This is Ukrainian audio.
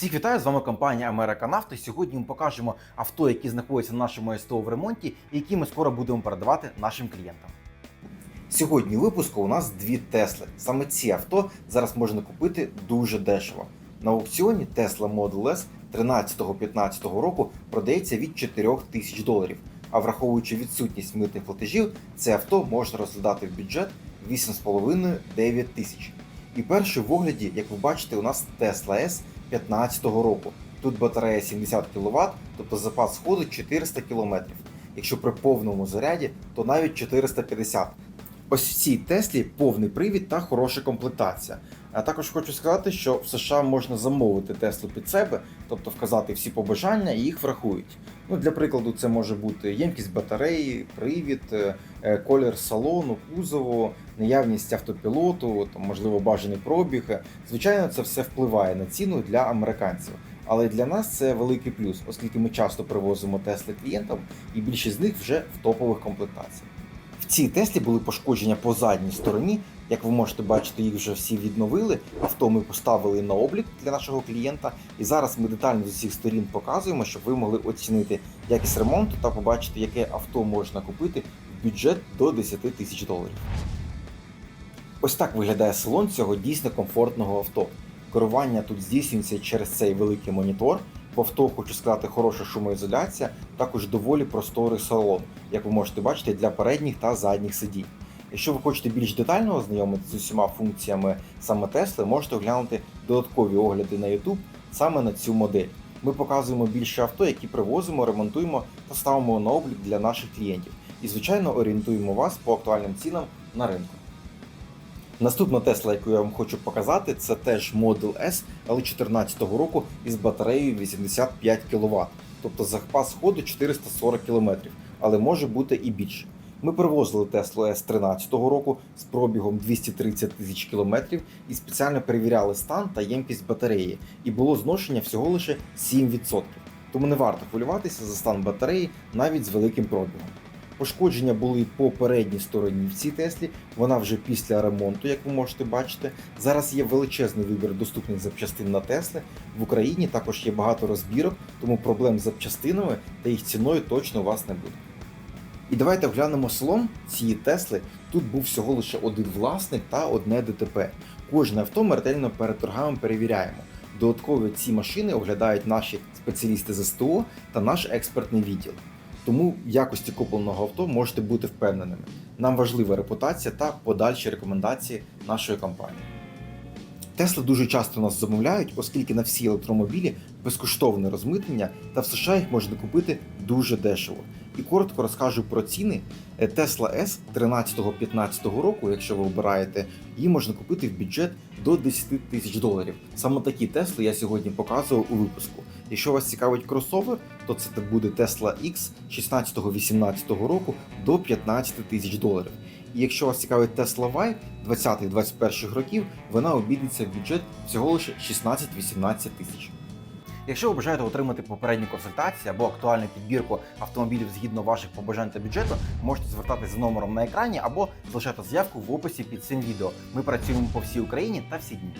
Всіх вітаю з вами компанія Американавто. Сьогодні ми покажемо авто, які знаходяться на нашому СТО в ремонті, які ми скоро будемо передавати нашим клієнтам. Сьогодні випуску у нас дві Тесли. Саме ці авто зараз можна купити дуже дешево. На аукціоні Tesla Model S 13-15 року продається від 4 тисяч доларів. А враховуючи відсутність митних платежів, це авто можна розглядати в бюджет 8,5-9 тисяч. І перший в огляді, як ви бачите, у нас Tesla S 2015 року. Тут батарея 70 кВт, тобто запас ходу 400 км. Якщо при повному заряді, то навіть 450 Ось в цій Теслі повний привід та хороша комплектація. А також хочу сказати, що в США можна замовити Теслу під себе, тобто вказати всі побажання і їх врахують. Ну, для прикладу, це може бути ємкість батареї, привід, е, е, колір салону, кузову, наявність автопілоту, там, можливо, бажаний пробіг. Звичайно, це все впливає на ціну для американців. Але для нас це великий плюс, оскільки ми часто привозимо Тесли клієнтам, і більшість з них вже в топових комплектаціях. В цій Теслі були пошкодження по задній стороні. Як ви можете бачити, їх вже всі відновили. Авто ми поставили на облік для нашого клієнта. І зараз ми детально з усіх сторін показуємо, щоб ви могли оцінити якість ремонту та побачити, яке авто можна купити в бюджет до 10 тисяч доларів. Ось так виглядає салон цього дійсно комфортного авто. Керування тут здійснюється через цей великий монітор. По авто хочу сказати, хороша шумоізоляція, також доволі просторий салон, як ви можете бачити, для передніх та задніх сидінь. Якщо ви хочете більш детально ознайомитися з усіма функціями саме Тесли, можете оглянути додаткові огляди на YouTube саме на цю модель. Ми показуємо більше авто, які привозимо, ремонтуємо та ставимо на облік для наших клієнтів. І, звичайно, орієнтуємо вас по актуальним цінам на ринку. Наступна Тесла, яку я вам хочу показати, це теж Model S, але 2014 року із батареєю 85 кВт, тобто запас ходу 440 км, але може бути і більше. Ми привозили Теслу S 13-го року з пробігом 230 тисяч кілометрів і спеціально перевіряли стан та ємкість батареї, і було зношення всього лише 7%. Тому не варто хвилюватися за стан батареї навіть з великим пробігом. Пошкодження були по передній стороні в цій Теслі. Вона вже після ремонту, як ви можете бачити. Зараз є величезний вибір доступних запчастин на Тесли. В Україні також є багато розбірок, тому проблем з запчастинами та їх ціною точно у вас не буде. І давайте оглянемо салон цієї Тесли. Тут був всього лише один власник та одне ДТП. Кожне авто ми ретельно перед торгами перевіряємо. Додатково ці машини оглядають наші спеціалісти з СТО та наш експертний відділ. Тому в якості купленого авто можете бути впевненими. Нам важлива репутація та подальші рекомендації нашої компанії. Тесли дуже часто нас замовляють, оскільки на всі електромобілі безкоштовне розмитнення, та в США їх можна купити дуже дешево. І коротко розкажу про ціни. Е, Tesla S 13-15 року, якщо ви обираєте, її можна купити в бюджет до 10 тисяч доларів. Саме такі Тесли я сьогодні показував у випуску. Якщо вас цікавить кросовер, то це буде Tesla X 16-18 року до 15 тисяч доларів. Якщо вас цікавить Tesla Y 20-21 років, вона обійдеться в бюджет всього лише 16-18 тисяч. Якщо ви бажаєте отримати попередню консультацію або актуальну підбірку автомобілів згідно ваших побажань та бюджету, можете звертатися за номером на екрані або залишати заявку в описі під цим відео. Ми працюємо по всій Україні та всі дні.